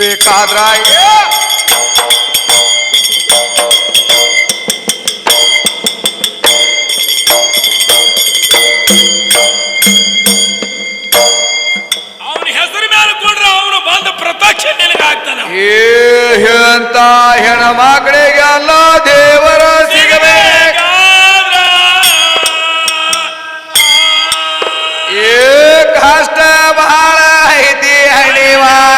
ಬೇಕಾದ್ರ ಏ ಅವನ ಹೆಸರು ಮೇಲೆ ಕೊಡ್ರೆ ಅವನು ಬಂದ ಪ್ರತ್ಯಕ್ಷ ನಿನಗೆ ಆಗ್ತಾನೆ ಏ ಅಂತ ಹೆಣ ಮಕ್ಕಳಿಗೆ ಅಲ್ಲ ದೇವರ ಸಿಗಬೇಕು ಏ ಕಷ್ಟ ಬಹಳ ಐತಿ ಅನಿವಾರ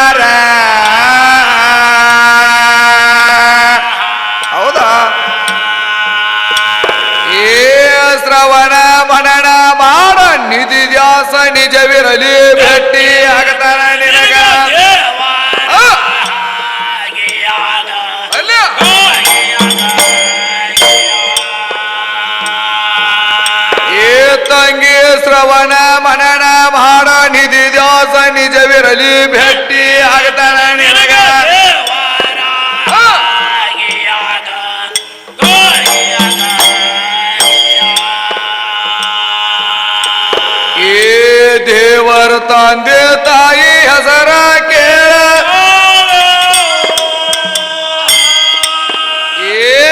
ನಿಜವಿರಲಿ ಭೇಟಿ ಆಗತಾನ ನಿನಗ. ಅಲ್ಲ. ಏ ತಂಗಿ ಶ್ರವಣ ಮನನ ಮಾಡ ನಿಧಿ ದ್ಯಾಸ ನಿಜವಿರಲಿ ಭೇಟಿ ಆಗತಾನ ದೇವರ ತಂದೆ ತಾಯಿ ಹೆಸರ ಕೇಳ. ಏ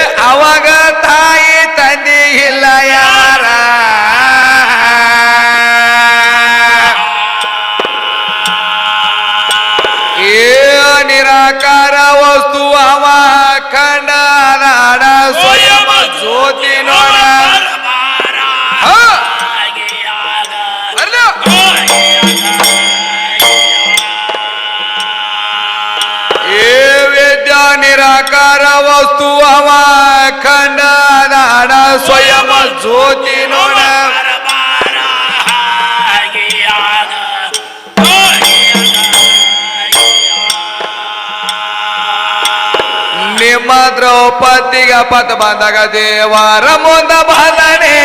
ಕಂಡ ನಾಡ ಸ್ವಯಂ ಜ್ಯೋತಿ ನೋಡ. ನಿಮ್ಮ ದ್ರೌಪದಿಗ ಪದ ಬಂದಾಗ ದೇವರ ಮುಂದ ಬಂದನೆ.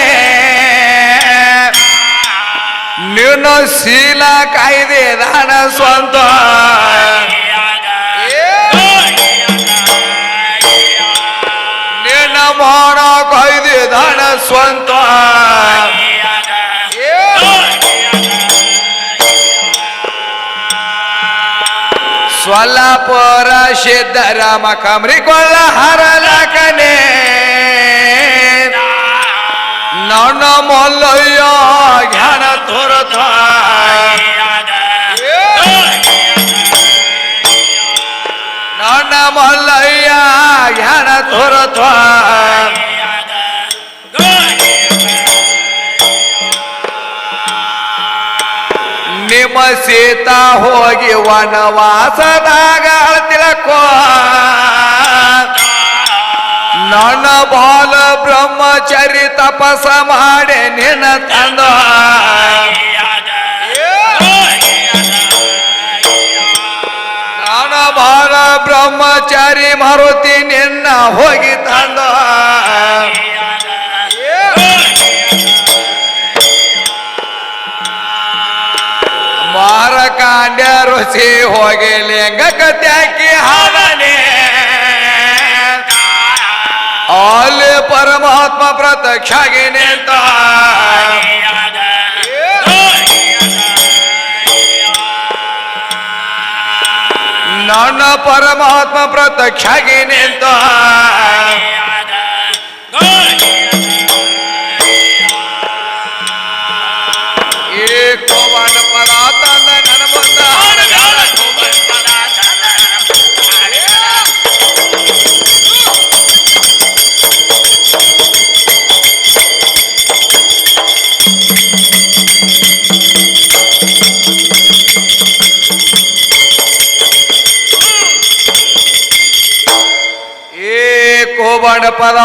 ನೀನು ಶೀಲ ಕಾಯ್ದೆ ದಾನ ಸ್ವಂತ. ಮಾಡ ಕಾಯ್ದೆ ದಾನ ಸ್ವಂತ ಏ, ಸ್ವಲ್ಲಾಪುರ ಸಿದ್ದರಾಮ ಕಮ್ರಿಕೊಳ್ಳ ಹರಲಕನೆ ನನ್ನ ಮೊಲ್ಲಯ್ಯ ಜ್ಞಾನ ತೋರತ ನನ್ನ ಮೊಲ್ಲಯ್ಯ ಜ್ಞಾನ ತೋರತ ಸೀತಾ ಹೋಗಿ ವನವಾಸದಾಗ ತಿಳಕೋ. ನನ್ನ ಬಾಲ ಬ್ರಹ್ಮಚರಿ ತಪಸ ಮಾಡಿ ನಿನ್ನ ತಂದ. ನನ್ನ ಬಾಲ ಬ್ರಹ್ಮಚಾರಿ ಮಾರುತಿ ನಿನ್ನ ಹೋಗಿ ತಂದ. ಮಾರಕಾಂಡ ರುಚಿ ಹೋಗಿ ಲಿಂಗ ಕತ್ಯಾಕಿ ಹಾಲನೆ ಅಲ್ಲಿ ಪರಮಾತ್ಮ ಪ್ರತ್ಯಕ್ಷಾಗಿ ನಿಂತ. ನನ್ನ ಪರಮಾತ್ಮ ಪ್ರತ್ಯಕ್ಷಾಗಿ ನಿಂತ. ಪದ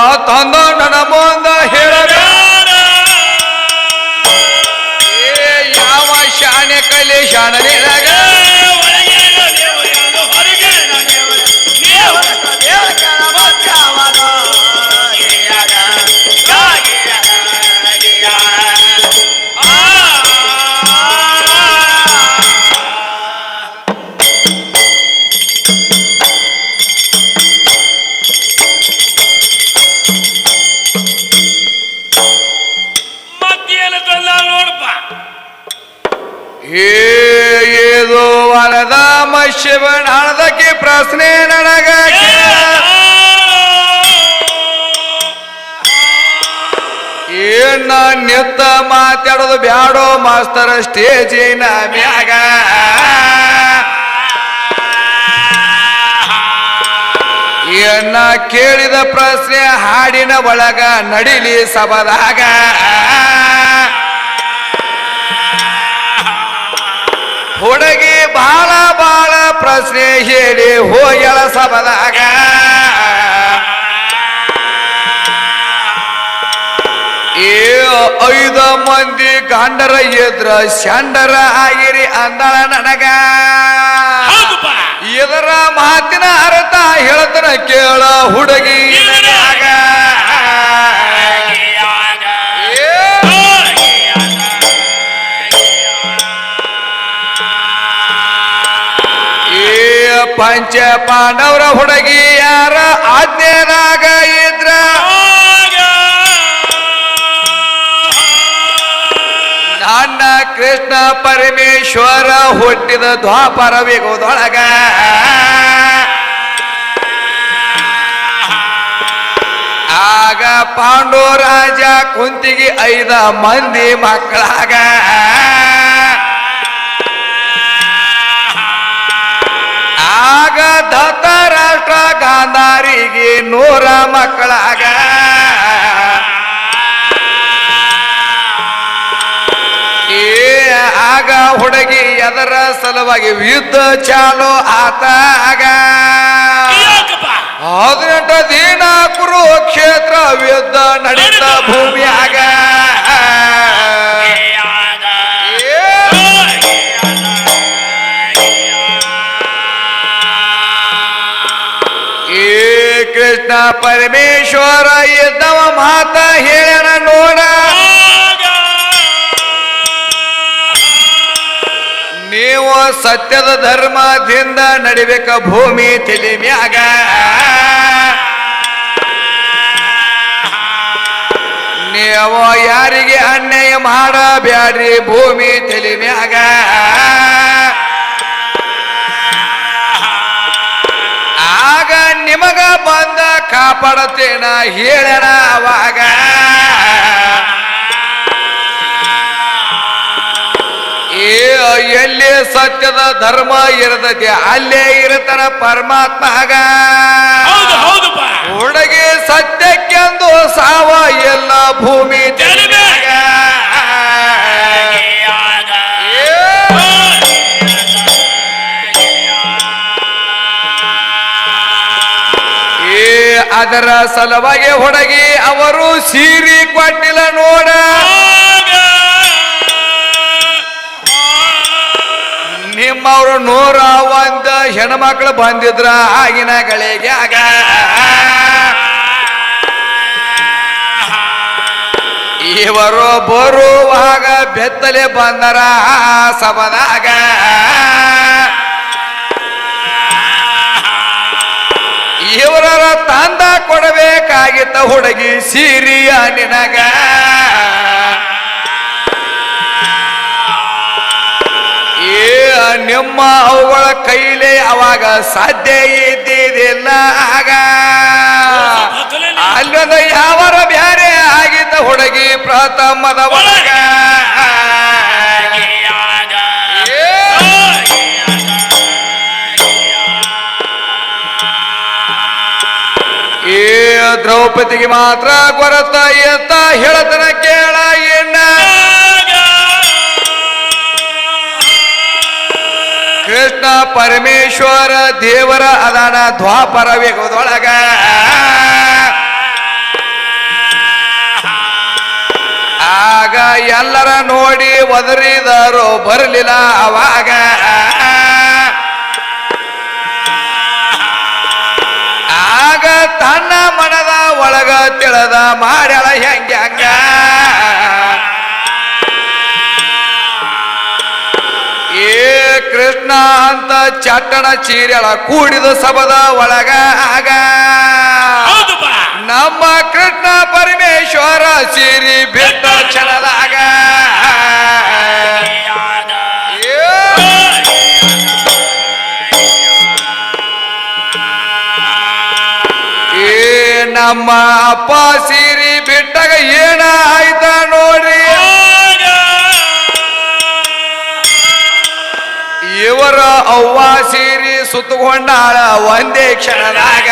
ಏದು ವರದ ಶಿವನ ಹಣದಕ್ಕೆ ಪ್ರಶ್ನೆ ನನಗ ಏನ ನಿತ್ತ ಮಾತಾಡೋದು ಬ್ಯಾಡೋ ಮಾಸ್ತರ ಸ್ಟೇಜಿನ ಮ್ಯಾಗ. ಏನ ಕೇಳಿದ ಪ್ರಶ್ನೆ ಹಾಡಿನ ಒಳಗ ನಡಿಲಿ ಸಬದಾಗ ಹುಡುಗಿ ಬಾಳ ಬಾಳ ಪ್ರಶ್ನೆ ಹೇಳಿ ಹೋಯಳ ಸಭದಾಗ. ಏ ಐದು ಮಂದಿ ಗಂಡರ ಎದ್ರ ಶಂಡರ ಆಗಿರಿ ಅಂದಳ ನನಗ. ಇದರ ಮಾತಿನ ಅರ್ಥ ಹೇಳ್ತಾನ ಕೇಳ ಹುಡುಗಿ. ಪಂಚ ಪಾಂಡವರ ಹುಡುಗಿ ಯಾರ? ಆಜ್ಞೆನಾಗ ಇದ್ರ? ನನ್ನ ಕೃಷ್ಣ ಪರಮೇಶ್ವರ ಹುಟ್ಟಿದ ದ್ವಾಪರ ವಿಗೋದೊಳಗ ಆಗ ಪಾಂಡು ರಾಜ ಕುಂತಿಗೆ ಐದ ಮಂದಿ ಮಕ್ಕಳಾಗ. ಗಾಂಧಾರಿಗೆ ನೂರ ಮಕ್ಕಳಾಗ. ಏ ಆಗ ಹುಡುಗಿ ಎದರ ಸಲುವಾಗಿ ಯುದ್ಧ ಚಾಲು ಆಗ. ಹದಿನೆಂಟು ದಿನ ಪರಮೇಶ್ವರ ಇದ್ದವ ಮಾತ ಹೇಳನ ನೋಡ. ನೀವು ಸತ್ಯದ ಧರ್ಮದಿಂದ ನಡಿಬೇಕ ಭೂಮಿ ತಿಳಿಮ್ಯಾಗ ಮ್ಯಾಗ. ನೀವು ಯಾರಿಗೆ ಅನ್ಯಾಯ ಮಾಡಬ್ಯಾಡ್ರಿ ಭೂಮಿ ತಿಳಿಮ್ಯಾಗ ಮ್ಯಾಗ. ಕಾಪಾಡತೇನ ಹೇಳಣ ಅವಾಗ. ಏ ಎಲ್ಲಿ ಸತ್ಯದ ಧರ್ಮ ಇರತೈತಿ ಅಲ್ಲೇ ಇರತನ ಪರಮಾತ್ಮ ಹುಡುಗಿ ಸತ್ಯಕ್ಕೆಂದು ಸಾವ ಎಲ್ಲ ಭೂಮಿ ತೆಲಿಮ್ಯಾಗ. ಅದರ ಸಲುವಾಗಿ ಹೊಡಗಿ ಅವರು ಸೀರಿ ಕೊಟ್ಟಿಲ್ಲ ನೋಡ. ನಿಮ್ಮವರು ನೂರ ಒಂದ ಹೆಣ್ಮಕ್ಳು ಬಂದಿದ್ರ ಆಗಿನ ಗಳಿಗೆ ಆಗ. ಇವರು ಬರುವಾಗ ಬೆತ್ತಲೆ ಬಂದರ ಸಬದಾಗ ಇವರ ತಂದ ಕೊಡಬೇಕಾಗಿತ್ತ ಹುಡುಗಿ ಸೀರಿಯ ನಿನಗ. ಏ, ನಿಮ್ಮ ಅವುಗಳ ಕೈಲೇ ಅವಾಗ ಸಾಧ್ಯ ಇದ್ದಿದ್ದಿಲ್ಲ ಆಗ. ಅಲ್ಲದ ಯಾವರ ಬ್ಯಾರೆ ಆಗಿದ್ದ ಹುಡುಗಿ ಪ್ರಥಮದ ಒಳಗ. ದ್ರೌಪದಿಗೆ ಮಾತ್ರ ಕೊರತ ಎತ್ತ ಹೇಳತನ ಕೇಳ ಎನ್ನ? ಕೃಷ್ಣ ಪರಮೇಶ್ವರ ದೇವರ ಅದಾನ ದ್ವಾಪರ ವೇಗದೊಳಗ. ಆಗ ಎಲ್ಲರ ನೋಡಿ ಒದರಿದರು ಬರಲಿಲ್ಲ ಅವಾಗ. ತಿಳದ ಮಾಡ್ಯಾಳ ಹೆಂಗ ಹಂಗ? ಏ ಕೃಷ್ಣ ಅಂತ ಚಟ್ಟಣ ಚೀರ್ಯಾಳ ಕೂಡಿದ ಸಬದ ಒಳಗ ಆಗ ನಮ್ಮ ಕೃಷ್ಣ ಪರಮೇಶ್ವರ ಸೀರಿ ಬಿಟ್ಟ ಕ್ಷಣದಾಗ ನಮ್ಮ ಅಪ್ಪ ಸೀರಿ ಬಿಟ್ಟಾಗ ಏನ ಆಯ್ತ ನೋಡ್ರಿ? ಇವರ ಅವ್ವ ಸೀರಿ ಸುತ್ತಕೊಂಡಾಳ ಒಂದೇ ಕ್ಷಣದಾಗ.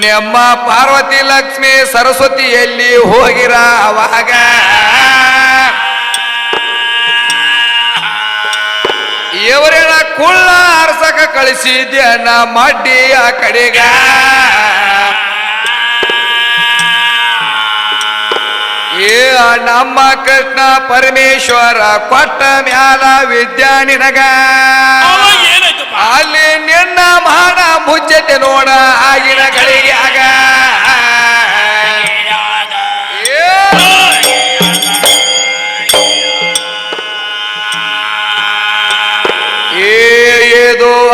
ನಿಮ್ಮ ಪಾರ್ವತಿ ಲಕ್ಷ್ಮಿ ಸರಸ್ವತಿಯಲ್ಲಿ ಹೋಗಿರ ಅವಾಗ. ಇವರೇನ ಕುಳ್ಳ ಅರ್ಸಕ ಕಳಿಸಿದ್ಯನ ಮಡ್ಡಿಯ ಕಡೆಗ. ಏ ನಮ್ಮ ಕೃಷ್ಣ ಪರಮೇಶ್ವರ ಕೊಟ್ಟ ಮ್ಯಾಲ ವಿದ್ಯಾ ನಿನಗ. ಅಲ್ಲಿ ನಿನ್ನ ಮಾಡ ಮುಜ್ಜತೆ ನೋಡ ಆಗಿನ ಗಳಿಗೆ ಆಗ.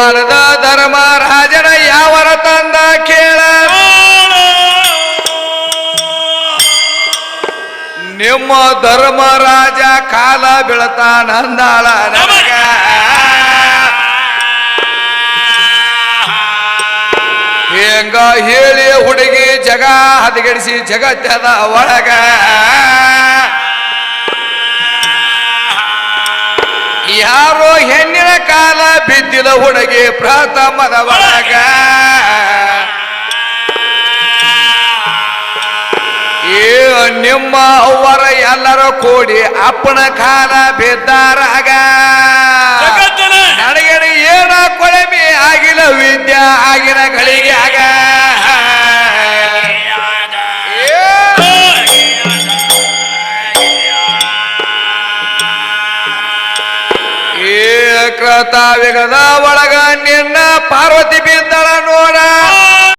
ಇದು ರಾಜನ ಧರ್ಮರಾಜನ ಯಾವರ ತಂದ ಕೇಳ. ನಿಮ್ಮ ಧರ್ಮ ಧರ್ಮರಾಜ ಕಾಲ ಬೀಳತಾನಂದಾಳ ನಮಗ ಹೆಂಗ ಹೇಳಿ ಹುಡುಗಿ ಜಗ ಹದಗೆಡಿಸಿ ಜಗತ್ತದ ಒಳಗ. ಯಾರೋ ಹೆಣ್ಣಿನ ಕಾಲ ಬಿದ್ದಿದ ಹುಡುಗಿ ಪ್ರಥಮದ ಒಳಗ ಏ ನಿಮ್ಮ ಅವರ ಎಲ್ಲರೂ ಕೂಡಿ ಅಪ್ಪನ ಕಾಲ ಬಿದ್ದಾರಾಗ. ನನಗೆ ಏನ ಕೊಳಮೆ ಆಗಿಲ್ಲ ವಿದ್ಯಾ ಆಗಿನ ಗಳಿಗೆ ಆಗ ತಾವಿಗದ ಒಳಗ ನಿನ್ನ ಪಾರ್ವತಿ ಬಿದ್ದಳ ನೋಡ.